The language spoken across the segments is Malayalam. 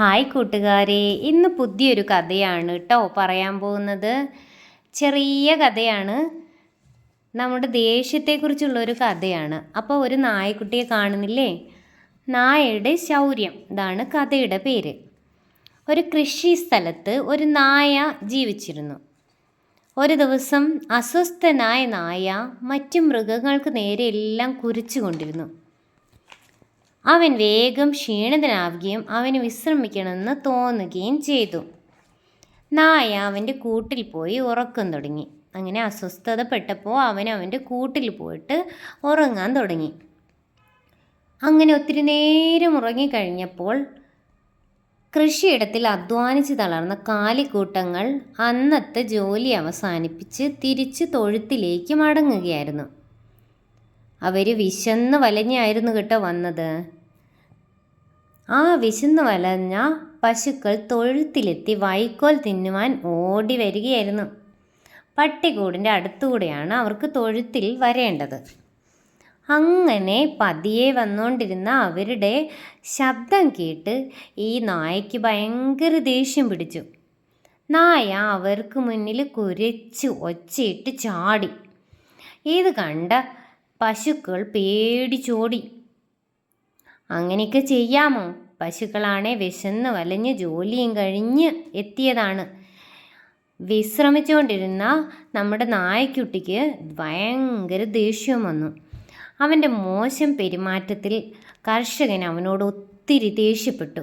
ഹായ് കൂട്ടുകാരെ ഇന്ന് പുതിയൊരു കഥയാണ് കേട്ടോ പറയാൻ പോകുന്നത്. ചെറിയ കഥയാണ്. നമ്മുടെ ദേഷ്യത്തെക്കുറിച്ചുള്ള ഒരു കഥയാണ്. അപ്പോൾ ഒരു നായക്കുട്ടിയെ കാണുന്നില്ലേ? നായയുടെ ശൗര്യം ഇതാണ് കഥയുടെ പേര്. ഒരു കൃഷി സ്ഥലത്ത് ഒരു നായ ജീവിച്ചിരുന്നു. ഒരു ദിവസം അസ്വസ്ഥനായ നായ മറ്റു മൃഗങ്ങൾക്ക് നേരെ എല്ലാം കുരിച്ചുകൊണ്ടിരുന്നു. അവൻ വേഗം ക്ഷീണിതനാവുകയും അവന് വിശ്രമിക്കണമെന്ന് തോന്നുകയും ചെയ്തു. നായ അവന്റെ കൂട്ടിൽ പോയി ഉറക്കം തുടങ്ങി. അങ്ങനെ അസ്വസ്ഥതപ്പെട്ടപ്പോൾ അവൻ അവന്റെ കൂട്ടിൽ പോയിട്ട് ഉറങ്ങാൻ തുടങ്ങി. അങ്ങനെ ഒത്തിരി നേരം ഉറങ്ങിക്കഴിഞ്ഞപ്പോൾ കൃഷിയിടത്തിൽ അധ്വാനിച്ച് തളർന്ന കാലിക്കൂട്ടങ്ങൾ അന്നത്തെ ജോലി അവസാനിപ്പിച്ച് തിരിച്ച് തൊഴുത്തിലേക്ക് മടങ്ങുകയായിരുന്നു. അവർ വിശന്ന് വലഞ്ഞായിരുന്നു കേട്ടോ വന്നത്. ആ വിശന്ന് വലഞ്ഞ പശുക്കൾ തൊഴുത്തിലെത്തി വൈക്കോൽ തിന്നുവാൻ ഓടി വരികയായിരുന്നു. പട്ടിക്കൂടിന്റെ അടുത്തുകൂടെയാണ് അവർക്ക് തൊഴുത്തിൽ വരേണ്ടത്. അങ്ങനെ പതിയെ വന്നുകൊണ്ടിരുന്ന അവരുടെ ശബ്ദം കേട്ട് ഈ നായയ്ക്ക് ഭയങ്കര ദേഷ്യം പിടിച്ചു. നായ അവർക്ക് മുന്നിൽ കുരച്ച് ഒച്ചയിട്ട് ചാടി. ഇത് കണ്ട പശുക്കൾ പേടിച്ചോടി. അങ്ങനെയൊക്കെ ചെയ്യാമോ? പശുക്കളാണെ വിശന്ന് വലഞ്ഞ് ജോലിയും കഴിഞ്ഞ് എത്തിയതാണ്. വിശ്രമിച്ചുകൊണ്ടിരുന്ന നമ്മുടെ നായക്കുട്ടിക്ക് ഭയങ്കര ദേഷ്യം വന്നു. അവന്റെ മോശം പെരുമാറ്റത്തിൽ കർഷകൻ അവനോട് ഒത്തിരി ദേഷ്യപ്പെട്ടു.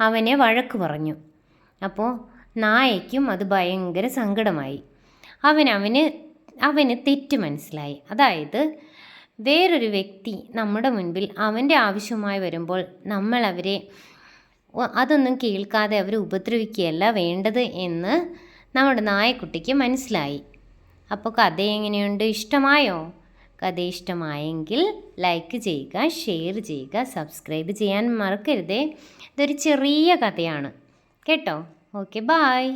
അവനെ വഴക്ക് പറഞ്ഞു. അപ്പോൾ നായയ്ക്കും അത് ഭയങ്കര സങ്കടമായി. അവൻ അവന് അവന് തെറ്റ് മനസ്സിലായി. അതായത് വേറൊരു വ്യക്തി നമ്മുടെ മുൻപിൽ അവന്റെ ആവശ്യമായി വരുമ്പോൾ നമ്മൾ അവരെ അതൊന്നും കേൾക്കാതെ അവരെ ഉപദ്രവിക്കുകയല്ല വേണ്ടത് എന്ന് നമ്മുടെ നായക്കുട്ടിക്ക് മനസ്സിലായി. അപ്പോൾ കഥ എങ്ങനെയുണ്ട്? ഇഷ്ടമായോ? കഥ ഇഷ്ടമായെങ്കിൽ ലൈക്ക് ചെയ്യുക ഷെയർ ചെയ്യുക സബ്സ്ക്രൈബ് ചെയ്യാൻ മറക്കരുതേ. ഇതൊരു ചെറിയ കഥയാണ്. കേട്ടോ? Okay bye.